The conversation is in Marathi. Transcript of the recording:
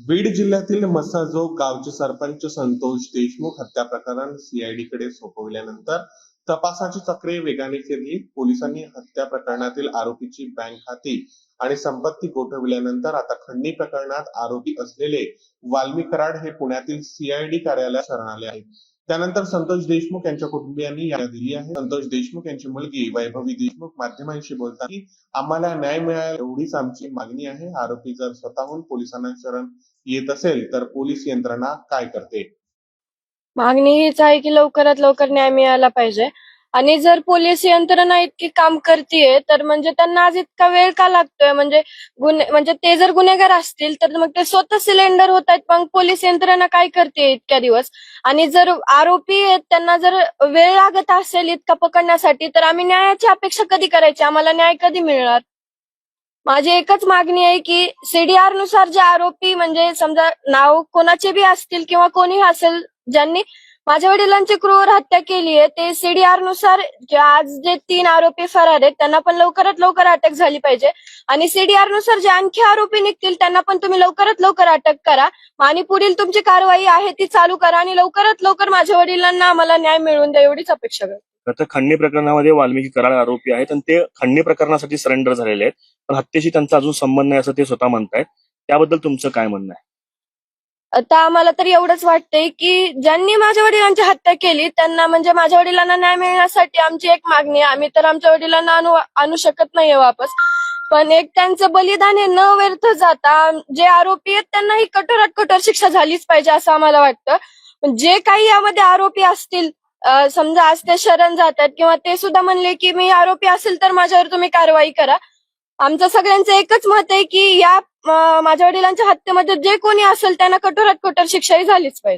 बीड जिल्ह्यातील मसाजोग गावचे सरपंच संतोष देशमुख हत्या प्रकरण सीआयडी कडे सोपविल्यानंतर तपासाची चक्रे वेगाने फिरली. पोलिसांनी हत्या प्रकरणातील आरोपीची बँक खाती आणि संपत्ती गोठविल्यानंतर आता खंडणी प्रकरणात आरोपी असलेले वाल्मी कराड हे पुण्यातील सीआयडी कार्यालयात शरणाले आहेत. त्यानंतर संतोष देशमुख यांच्या कुटुंबियांनी याला दिली आहे. संतोष देशमुख यांची मुलगी वैभवी देशमुख माध्यमांशी बोलताना आम्हाला न्याय मिळाला एवढीच आमची मागणी आहे. आरोपी जर स्वतःहून पोलिसांना शरण येत असेल तर पोलीस यंत्रणा काय करते? मागणी हीच आहे की लवकरात लवकर न्याय मिळाला पाहिजे. आणि जर पोलीस यंत्रणा इतकी काम करतीये तर म्हणजे त्यांना आज इतका वेळ का लागतोय? म्हणजे गुन्हे म्हणजे ते जर गुन्हेगार असतील तर मग ते स्वतः सिलेंडर होत आहेत मग पोलीस यंत्रणा काय करते इतक्या दिवस? आणि जर आरोपी आहेत त्यांना जर वेळ लागत असेल इतका पकडण्यासाठी तर आम्ही न्यायाची अपेक्षा कधी करायची? आम्हाला न्याय कधी मिळणार? माझी एकच मागणी आहे की सीडीआरनुसार जे आरोपी म्हणजे समजा नाव कोणाचे बी असतील किंवा कोणी असेल ज्यांनी माझ्या वडिलांची क्रूर हत्या केली आहे. ते सीडीआरनुसार जे आज जे तीन आरोपी फरार आहेत त्यांना पण लवकरात लवकर अटक झाली पाहिजे. आणि सीडीआरनुसार जे आणखी आरोपी निघतील त्यांना पण तुम्ही लवकरात लवकर अटक करा. आणि पुढील तुमची कारवाई आहे ती चालू करा आणि लवकरात लवकर माझ्या वडिलांना आम्हाला न्याय मिळवून द्या एवढीच अपेक्षा करतो. तर खंडणी प्रकरणामध्ये वाल्मिकी कराड आरोपी आहेत आणि ते खंडणी प्रकरणासाठी सरेंडर झालेले आहेत. पण हत्येशी त्यांचा अजून संबंध नाही असं ते स्वतः म्हणतायत. त्याबद्दल तुमचं काय म्हणणं आहे? आता आम्हाला तर एवढंच वाटतंय की ज्यांनी माझ्या वडिलांची हत्या केली त्यांना म्हणजे माझ्या वडिलांना न्याय मिळण्यासाठी आमची एक मागणी आहे. आम्ही तर आमच्या वडिलांना आणू आणू शकत नाहीये वापस. पण एक त्यांचं बलिदान हे न व्यर्थ जाता जे आरोपी आहेत त्यांना ही कठोरात कठोर शिक्षा झालीच पाहिजे असं आम्हाला वाटतं. जे काही यामध्ये आरोपी असतील समजा आज ते शरण जातात किंवा ते सुद्धा म्हणले की मी आरोपी असेल तर माझ्यावर तुम्ही कारवाई करा. आमचं सगळ्यांचं एकच मत आहे की या माझ्या वडिलांच्या हत्येमध्ये जे कोणी असेल त्यांना कठोरात कठोर शिक्षाही झालीच पाहिजे.